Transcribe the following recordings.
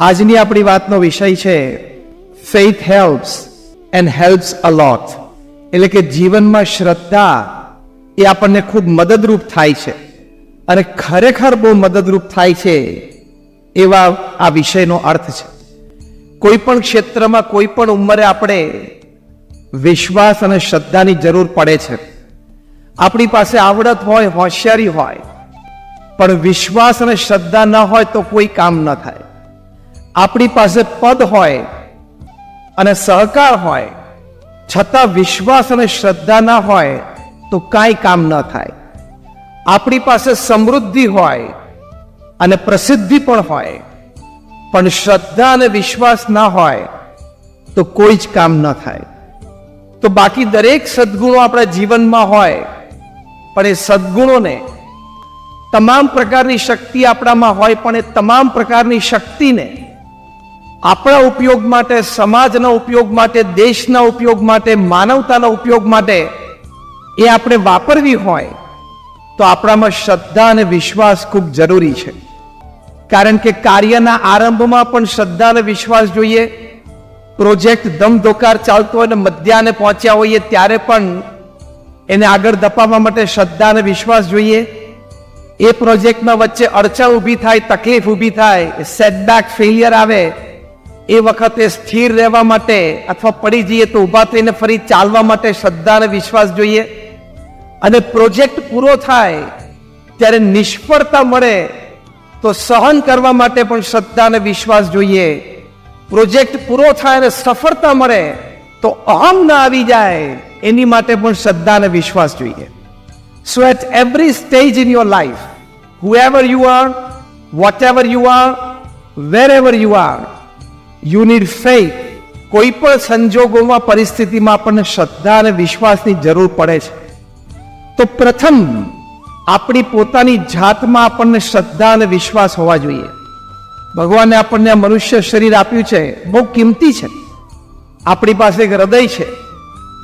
આજની આપણી વાતનો વિષય છે faith helps and helps a lot એટલે કે જીવનમાં શ્રદ્ધા એ આપણને ખૂબ મદદરૂપ થાય છે. અને ખરેખર બહુ મદદરૂપ થાય છે એવા આ વિષયનો અર્થ છે. કોઈ પણ ક્ષેત્રમાં કોઈ પણ ઉંમરે આપણે વિશ્વાસ અને શ્રદ્ધાની જરૂર પડે છે. આપણી પાસે આવડત હોય, હોશિયારી હોય, પણ વિશ્વાસ અને શ્રદ્ધા ન હોય તો કોઈ કામ ન થાય. આપણી પાસે પદ હોય અને સહકાર હોય, છતાં વિશ્વાસ અને શ્રદ્ધા ના હોય, તો કાંઈ કામ ન થાય. આપણી પાસે સમૃદ્ધિ હોય અને પ્રસિદ્ધિ પણ હોય, પણ શ્રદ્ધા અને વિશ્વાસ ના હોય, તો કોઈ જ કામ ન થાય. તો બાકી દરેક સદગુણો આપણા જીવનમાં હોય, પણ એ સદગુણોને તમામ પ્રકારની શક્તિ આપણામાં હોય, પણ એ તમામ પ્રકારની શક્તિને આપણા ઉપયોગ માટે, સમાજના ઉપયોગ માટે, દેશના ઉપયોગ માટે, માનવતાના ઉપયોગ માટે એ આપણે વાપરવી હોય તો આપણામાં શ્રદ્ધા અને વિશ્વાસ ખૂબ જરૂરી છે. કારણ કે કાર્યના આરંભમાં પણ શ્રદ્ધા અને વિશ્વાસ જોઈએ. પ્રોજેક્ટ ધમધોકાર ચાલતો હોય અને મધ્યાને પહોંચ્યા હોઈએ ત્યારે પણ એને આગળ ધપાવવા માટે શ્રદ્ધા અને વિશ્વાસ જોઈએ. એ પ્રોજેક્ટમાં વચ્ચે અડચણ ઊભી થાય, તકલીફ ઊભી થાય સેટબેક ફેલિયર આવે એ વખતે સ્થિર રહેવા માટે અથવા પડી જઈએ તો ઊભા થઈને ફરી ચાલવા માટે શ્રદ્ધા અને વિશ્વાસ જોઈએ. અને પ્રોજેક્ટ પૂરો થાય, ત્યારે નિષ્ફળતા મળે, તો સહન કરવા માટે પણ શ્રદ્ધા અને વિશ્વાસ જોઈએ. પ્રોજેક્ટ પૂરો થાય અને સફળતા મળે, તો અહમ ના આવી જાય, એની માટે પણ શ્રદ્ધા અને વિશ્વાસ જોઈએ. So at every stage in your life whoever you are whatever you are wherever you are you need faith. કોઈ પણ સંજોગોમાં, પરિસ્થિતિમાં આપણને શ્રદ્ધા અને વિશ્વાસની જરૂર પડે છે. તો પ્રથમ, આપણી પોતાની જાતમાં આપણને શ્રદ્ધા અને વિશ્વાસ હોવા જોઈએ. ભગવાને આપણને આ મનુષ્ય શરીર આપ્યું છે, બહુ કિંમતી છે. આપણી પાસે એક હૃદય છે.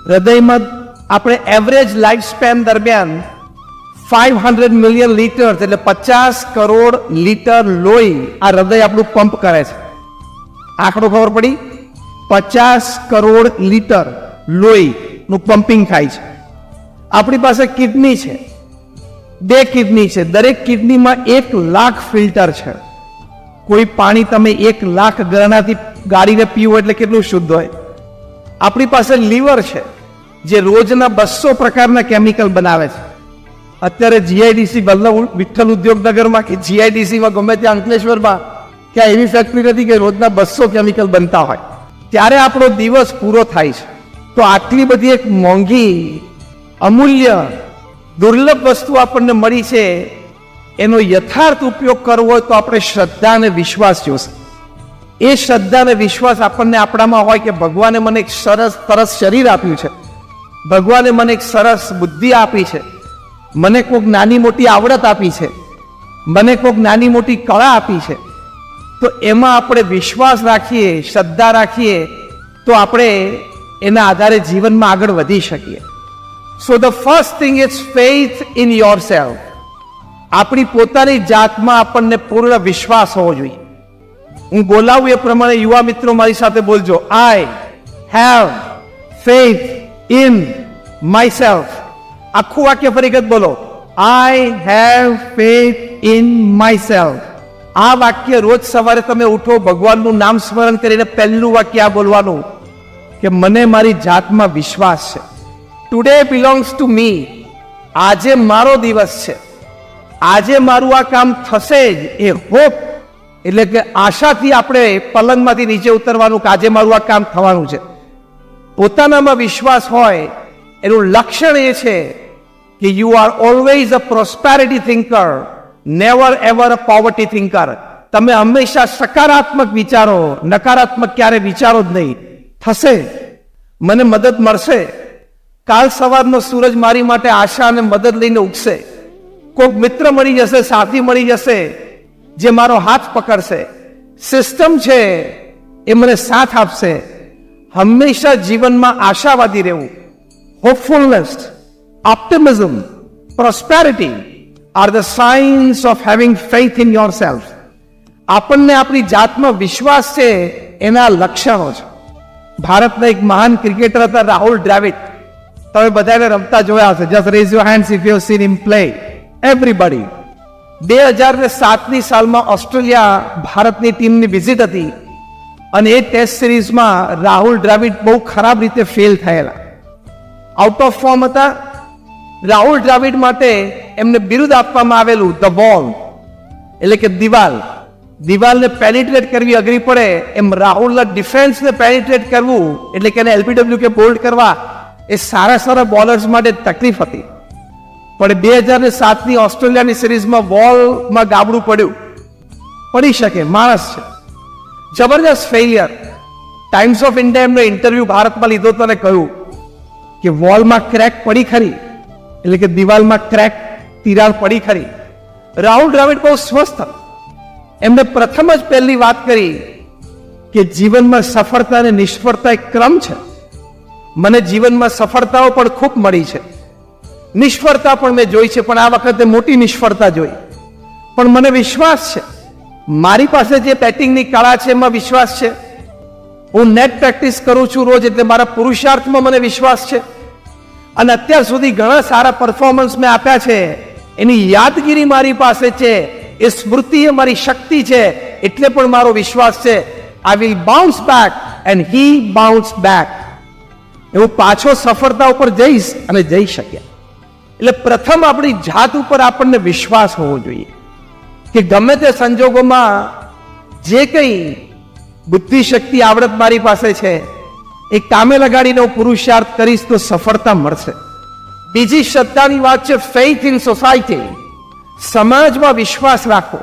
હૃદયમાં આપણે એવરેજ લાઈફ સ્પેન દરમિયાન ફાઈવ હંડ્રેડ મિલિયન લીટર એટલે પચાસ કરોડ લીટર લોહી આ હૃદય આપણું પંપ કરે છે. આંકડો ખબર પડી? પચાસ કરોડ લીટર લોહીનું પમ્પિંગ થાય છે. આપણી પાસે કિડની છે. બે કિડની છે. દરેક કિડનીમાં એક લાખ ફિલ્ટર છે. કોઈ પાણી તમે એક લાખ ગરણાથી ગાળીને પીવો એટલે કેટલું શુદ્ધ હોય? આપણી પાસે લીવર છે, જે રોજના બસો પ્રકારના કેમિકલ બનાવે છે. અત્યારે જીઆઈડીસી વલ્લભ વિઠ્ઠલ ઉદ્યોગનગરમાં કે જીઆઈડીસીમાં ગમે ત્યાં અંકલેશ્વરમાં ક્યાં એવી ફેક્ટરી નથી કે રોજના બસો કેમિકલ બનતા હોય. ત્યારે આપણો દિવસ પૂરો થાય છે. તો આટલી બધી એક મોંઘી, અમૂલ્ય, દુર્લભ વસ્તુ આપણને મળી છે, એનો યથાર્થ ઉપયોગ કરવો હોય તો આપણે શ્રદ્ધા અને વિશ્વાસ જોશે. એ શ્રદ્ધા અને વિશ્વાસ આપણને આપણામાં હોય કે ભગવાને મને એક સરસ સરસ શરીર આપ્યું છે. ભગવાને મને એક સરસ બુદ્ધિ આપી છે. મને કોઈક નાની મોટી આવડત આપી છે. મને કોઈક નાની મોટી કળા આપી છે. તો એમાં આપણે વિશ્વાસ રાખીએ, શ્રદ્ધા રાખીએ, તો આપણે એના આધારે જીવનમાં આગળ વધી શકીએ. So the first thing is faith in yourself આપણી પોતાની જાતમાં આપણને પૂર્ણ વિશ્વાસ હોવો જોઈએ. હું બોલાવું એ પ્રમાણે યુવા મિત્રો મારી સાથે બોલજો. I have faith in myself આખું વાક્ય ફરી બોલો. I have faith in myself આ વાક્ય રોજ સવારે તમે ઉઠો, ભગવાનનું નામ સ્મરણ કરીને પહેલું વાક્ય આ બોલવાનું કે મને મારી જાતમાં વિશ્વાસ છે. ટુડે બિલોંગ્સ ટુ મી આજે મારો દિવસ છે. આજે મારું આ કામ થશે જ. એ હોપ એટલે કે આશાથી આપણે પલંગમાંથી નીચે ઉતરવાનું કે આજે મારું આ કામ થવાનું છે. પોતાનામાં વિશ્વાસ હોય, એનું લક્ષણ એ છે કે you are always a prosperity thinker never ever poverty thinker તમે હંમેશા સકારાત્મક વિચારો નકારાત્મક ક્યારે વિચારો જ નહીં. થશે. મને મદદ મળશે. કાલ સવારનો સૂરજ મારી માટે આશા અને મદદ લઈને ઉગશે કોઈક મિત્ર મળી જશે સાથી મળી જશે જે મારો હાથ પકડશે. સિસ્ટમ છે એ મને સાથ આપશે. હંમેશા જીવનમાં આશાવાદી રહેવું. Hopefulness optimism, prosperity the signs of having faith in yourself આપણને આપણી જાતમાં વિશ્વાસ છે, એના લક્ષણો છે ભારતના એક મહાન ક્રિકેટર હતા, રાહુલ દ્રાવિડ. તમે બધાને રમતા જોયા હશે. Just raise you hands if you seen them play everybody બે હજાર ને સાતની સાલમાં ઓસ્ટ્રેલિયા ભારતની ટીમની વિઝિટ હતી. અને એ ટેસ્ટ સિરીઝમાં રાહુલ દ્રાવિડ બહુ ખરાબ રીતે ફેલ થયેલા. આઉટ ઓફ ફોર્મ હતા. રાહુલ દ્રાવિડ માટે એમને બિરુદ આપવામાં આવેલું ધ વોલ એટલે કે દિવાલ. દિવાલને પેનિટ્રેટ કરવી અઘરી પડે એમ રાહુલના ડિફેન્સને પેનિટ્રેટ કરવું એટલે કે એને એલપીડબ્લ્યુ કે બોલ્ડ કરવા એ સારા સારા બોલર્સ માટે તકલીફ હતી. પણ બે હજાર ને સાતની ઓસ્ટ્રેલિયાની સિરીઝમાં વોલમાં ગાબડું પડ્યું. પડી શકે, માણસ છે. જબરજસ્ત ફેલિયર ટાઈમ્સ ઓફ ઇન્ડિયા એમનો ઇન્ટરવ્યુ ભારતમાં લીધો તો અને કહ્યું કે વોલમાં ક્રેક પડી ખરી. એટલે કે દિવાલમાં ક્રેક તિરાડ પડી ખરી. રાહુલ દ્રાવિડ બહુ સ્વસ્થ. એમને પ્રથમ જ પહેલી વાત કરી કે જીવનમાં સફળતા અને નિષ્ફળતા એક ક્રમ છે. મને જીવનમાં સફળતાઓ પણ ખૂબ મળી છે. નિષ્ફળતા પણ મેં જોઈ છે, પણ આ વખતે મોટી નિષ્ફળતા જોઈ. પણ મને વિશ્વાસ છે. મારી પાસે જે બેટિંગની કળા છે, એમાં વિશ્વાસ છે. હું નેટ પ્રેક્ટિસ કરું છું રોજ, એટલે મારા પુરુષાર્થમાં મને વિશ્વાસ છે. અને અત્યાર સુધી ઘણા સારા પરફોર્મન્સ મેં આપ્યા છે. એની યાદગીરી મારી પાસે છે. એ સ્મૃતિ એ મારી શક્તિ છે. એટલે પણ મારો વિશ્વાસ છે. I will bounce back and he bounce back હું પાછો સફળતા ઉપર જઈશ અને જઈ શક્યા. એટલે પ્રથમ આપણી જાત ઉપર આપણને વિશ્વાસ હોવો જોઈએ. કે ગમે તે સંજોગોમાં જે કંઈ બુદ્ધિશક્તિ આવડત મારી પાસે છે એ કામે લગાડીને હું પુરુષાર્થ કરીશ તો સફળતા મળશે. બીજી શ્રદ્ધાની વાત છે ફેઇથ ઇન સોસાયટી સમાજમાં વિશ્વાસ રાખો.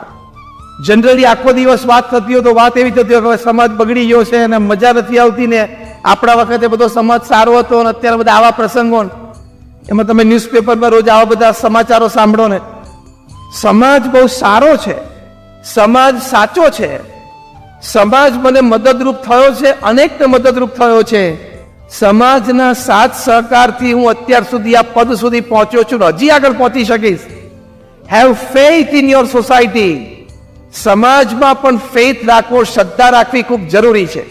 જનરલી આખો દિવસ વાત થતી હોય તો વાત એવી થતી હોય કે સમાજ બગડી ગયો છે અને મજા નથી આવતી ને આપણા વખતે બધો સમાજ સારો હતો અને અત્યારે બધા આવા પ્રસંગો એમાં તમે ન્યૂઝપેપરમાં રોજ આવા બધા સમાચારો સાંભળો ને. સમાજ બહુ સારો છે. સમાજ સાચો છે. સમાજ મને મદદરૂપ થયો છે, અનેકને મદદરૂપ થયો છે. સમાજના સાથ સહકારથી હું અત્યાર સુધી આ પદ સુધી પહોંચ્યો છું હજી આગળ પહોંચી શકીશ. Have faith in your society સમાજમાં પણ ફેથ રાખવો, શ્રદ્ધા રાખવી ખૂબ જરૂરી છે.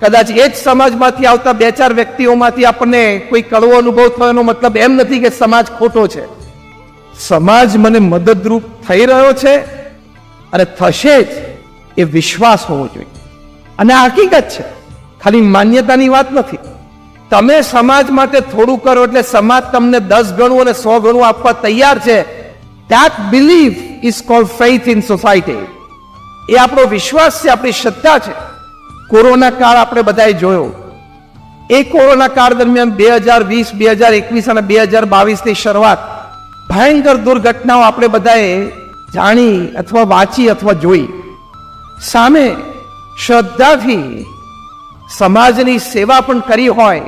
કદાચ એ જ સમાજમાંથી આવતા બે ચાર વ્યક્તિઓમાંથી આપણને કોઈ કડવો અનુભવ થવાનો મતલબ એમ નથી કે સમાજ ખોટો છે. સમાજ મને મદદરૂપ થઈ રહ્યો છે અને થશે જ. એ વિશ્વાસ હોવો જોઈએ. અને હકીકત છે. ખાલી માન્યતાની વાત નથી. તમે સમાજ માટે થોડું કરો એટલે સમાજ તમને દસ ગણું અને સો ગણું આપવા તૈયાર છે. That belief is call faith in society એ આપણો વિશ્વાસ છે, આપણી શ્રદ્ધા છે. કોરોના કાળ આપણે બધાએ જોયો. એ કોરોના કાળ દરમિયાન બે હજાર વીસ, બે હજાર એકવીસ અને બે હજાર બાવીસની શરૂઆત ભયંકર દુર્ઘટનાઓ આપણે બધાએ જાણી અથવા વાંચી અથવા જોઈ. સામે શ્રદ્ધાથી સમાજની સેવા પણ કરી હોય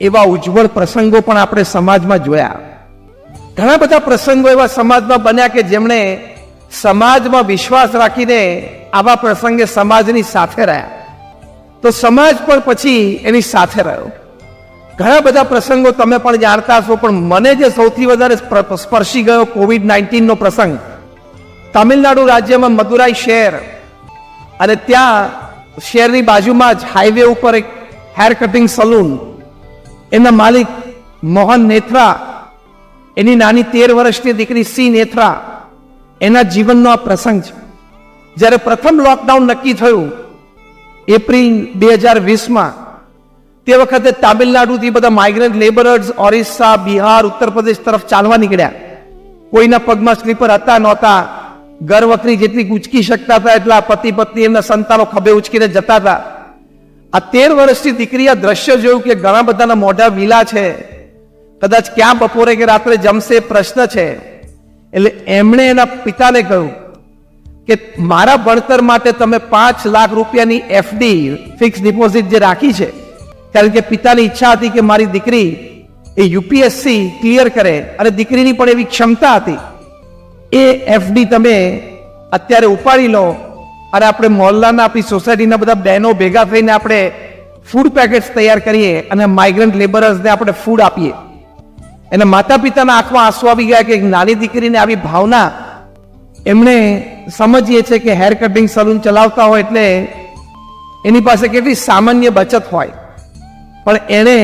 એવા ઉજ્જવળ પ્રસંગો પણ આપણે સમાજમાં જોયા. ઘણા બધા પ્રસંગો એવા સમાજમાં બન્યા કે જેમણે સમાજમાં વિશ્વાસ રાખીને આવા પ્રસંગે સમાજની સાથે રહ્યા. તો સમાજ પણ પછી એની સાથે રહ્યો. ઘણા બધા પ્રસંગો તમે પણ જાણતા હશો, પણ મને જે સૌથી વધારે સ્પર- સ્પર્શી ગયો કોવિડ નાઇન્ટીનનો પ્રસંગ. તમિલનાડુ રાજ્યમાં મદુરાઈ શહેર અને ત્યાં શહેરની બાજુમાં જ હાઈવે ઉપર એક હેર કટિંગ સલૂન એના માલિક મોહન નેથરા એની નાની તેર વર્ષની દીકરી સી નેથરા એના જીવનનો આ પ્રસંગ છે. જ્યારે પ્રથમ લોકડાઉન નક્કી થયું, એપ્રિલ બે હજાર વીસમાં, તે વખતે તામિલનાડુથી બધા માઇગ્રન્ટ લેબરર્સ ઓરિસ્સા, બિહાર, ઉત્તર પ્રદેશ તરફ ચાલવા નીકળ્યા. કોઈના પગમાં સ્લીપર હતા નહોતા. ઘર જેટલી ઉચકી શકતા હતા, એટલા પતિ પત્ની એમના સંતાનો ખભે ઉચકીને જતા હતા. આ તેર વર્ષની દીકરી આ દ્રશ્ય જોયું કે ઘણા બધાના મોઢા વીલા છે. કદાચ ક્યાં બપોરે કે રાત્રે જમશે પ્રશ્ન છે. એટલે એમણે એના પિતાને કહ્યું કે મારા ભણતર માટે તમે પાંચ લાખ રૂપિયાની એફડી ફિક્સ ડિપોઝિટ જે રાખી છે, કારણ કે પિતાની ઈચ્છા હતી કે મારી દીકરી એ યુપીએસસી ક્લિયર કરે અને દીકરીની પણ એવી ક્ષમતા હતી. એ એફડી તમે અત્યારે ઉપાડી લો. અને આપણે મોહલ્લાના આપણી સોસાયટીના બધા બહેનો ભેગા થઈને આપણે ફૂડ પેકેટ્સ તૈયાર કરીએ અને માઇગ્રન્ટ લેબરર્સને આપણે ફૂડ આપીએ. એના માતા પિતાના આંખમાં આંસુ આવી ગયા કે એક નાની દીકરીને આવી ભાવના એમણે સમજીએ છે કે હેર કટિંગ સલૂન ચલાવતા હોય એટલે એની પાસે કેટલી સામાન્ય બચત હોય. પણ એણે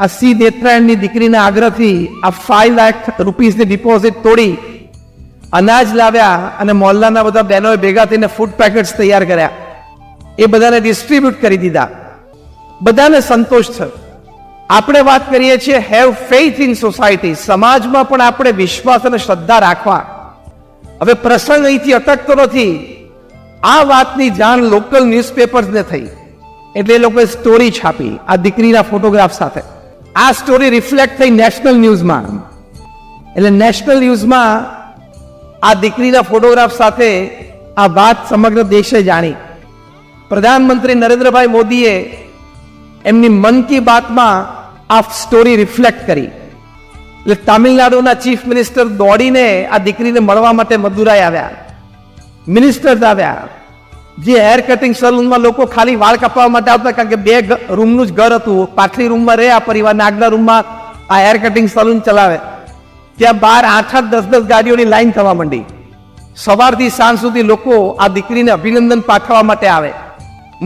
આ સી નેત્રાયણની દીકરીના આગ્રહથી આ ફાઈવ લાખ રૂપીસની ડિપોઝિટ તોડી અનાજ લાવ્યા અને મોહલ્લાના બધા બહેનોએ ભેગા થઈને ફૂડ પેકેટ્સ તૈયાર કર્યા. એ બધાને ડિસ્ટ્રીબ્યુટ કરી દીધા. બધાને સંતોષ થયો. આપણે વાત કરીએ છીએ હેવ ફેઇથ ઇન સોસાયટી સમાજમાં પણ આપણે વિશ્વાસ અને શ્રદ્ધા રાખવા. હવે પ્રસંગ અહીંથી અટકતો નથી. આ વાતની જાણ લોકલ ન્યૂઝપેપર્સને થઈ. એટલે એ લોકોએ સ્ટોરી છાપી આ દીકરીના ફોટોગ્રાફ સાથે. આ સ્ટોરી રિફ્લેક્ટ થઈ નેશનલ ન્યૂઝમાં એટલે નેશનલ ન્યૂઝમાં આ દીકરીના ફોટોગ્રાફ સાથે આ વાત સમગ્ર દેશે જાણી. પ્રધાનમંત્રી નરેન્દ્રભાઈ મોદીએ એમની મન કી બાતમાં આ સ્ટોરી રિફ્લેક્ટ કરી. એટલે તામિલનાડુના ચીફ મિનિસ્ટર દોડીને આ દીકરીને મળવા માટે મદુરાઈ આવ્યા. મિનિસ્ટર્સ આવ્યા. જે હેર કટિંગ સલૂનમાં લોકો ખાલી વાળ કાપવા માટે આવતા કારણ કે બે રૂમનું જ ઘર હતું. પાછલી રૂમમાં રહે આ પરિવાર આગલા રૂમમાં આ હેર કટિંગ સલૂન ચલાવે. ત્યાં બાર, આઠ આઠ, દસ દસ ગાડીઓની લાઈન થવા માંડી. સવારથી સાંજ સુધી લોકો આ દીકરીને અભિનંદન પાઠવવા માટે આવે.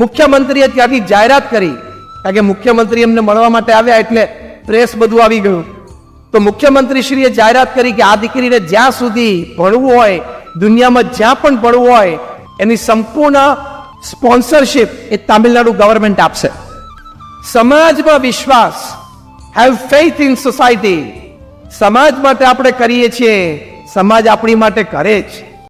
મુખ્યમંત્રીએ ત્યાંથી જાહેરાત કરી, કારણ કે મુખ્યમંત્રી એમને મળવા માટે આવ્યા એટલે પ્રેસ બધું આવી ગયું. તો મુખ્યમંત્રીશ્રીએ જાહેરાત કરી કે આ દીકરીને જ્યાં સુધી ભણવું હોય, દુનિયામાં જ્યાં પણ ભણવું હોય, એની સંપૂર્ણ સ્પોન્સરશિપ એ તામિલનાડુ ગવર્મેન્ટ આપશે. સમાજમાં વિશ્વાસ હેવ ફેથ ઇન સોસાયટી સમાજ માટે આપણે કરીએ છીએ સમાજ આપણી માટે કરે જ